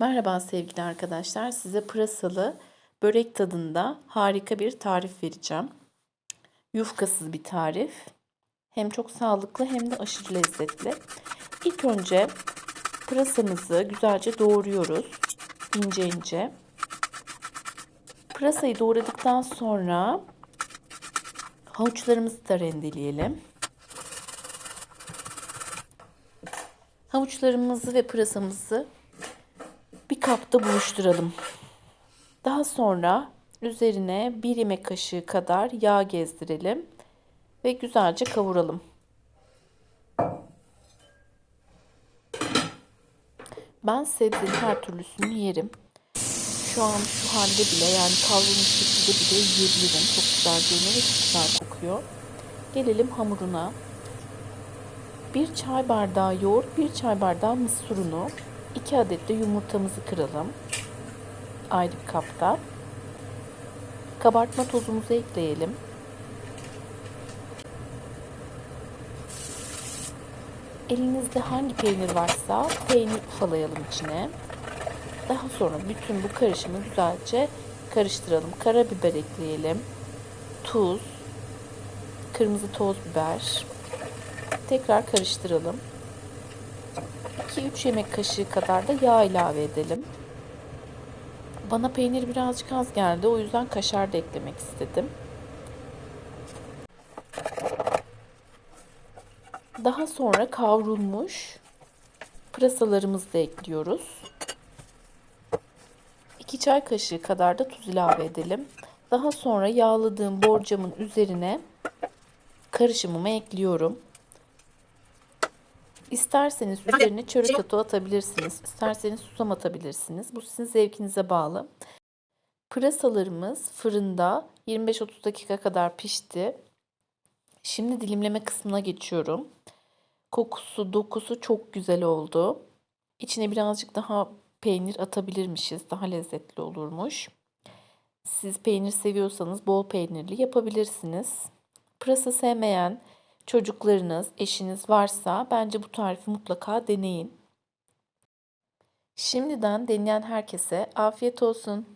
Merhaba sevgili arkadaşlar. Size pırasalı börek tadında harika bir tarif vereceğim. Yufkasız bir tarif. Hem çok sağlıklı hem de aşırı lezzetli. İlk önce pırasamızı güzelce doğruyoruz. ince ince. Pırasayı doğradıktan sonra havuçlarımızı da rendeleyelim. Havuçlarımızı ve pırasamızı kapta buluşturalım. Daha sonra üzerine bir yemek kaşığı kadar yağ gezdirelim ve güzelce kavuralım. Ben sebzenin her türlüsünü yerim. Şu an şu halde bile yani kavrulmuş şekilde bile yiyebilirim. Çok güzel görünüyor ve çok güzel kokuyor. Gelelim hamuruna. Bir çay bardağı yoğurt, bir çay bardağı mısır unu, 2 adet de yumurtamızı kıralım. Ayrı bir kapta. Kabartma tozumuzu ekleyelim. Elinizde hangi peynir varsa peynir ufalayalım içine. Daha sonra bütün bu karışımı güzelce karıştıralım. Karabiber ekleyelim. Tuz, kırmızı toz biber. Tekrar karıştıralım. 2-3 yemek kaşığı kadar da yağ ilave edelim. Bana peynir birazcık az geldi. O yüzden kaşar da eklemek istedim. Daha sonra kavrulmuş pırasalarımızı da ekliyoruz. 2 çay kaşığı kadar da tuz ilave edelim. Daha sonra yağladığım borcamın üzerine karışımımı ekliyorum. İsterseniz üzerine çörek otu atabilirsiniz. İsterseniz susam atabilirsiniz. Bu sizin zevkinize bağlı. Pırasalarımız fırında 25-30 dakika kadar pişti. Şimdi dilimleme kısmına geçiyorum. Kokusu, dokusu çok güzel oldu. İçine birazcık daha peynir atabilirmişiz. Daha lezzetli olurmuş. Siz peynir seviyorsanız bol peynirli yapabilirsiniz. Pırasa sevmeyen çocuklarınız, eşiniz varsa bence bu tarifi mutlaka deneyin. Şimdiden deneyen herkese afiyet olsun.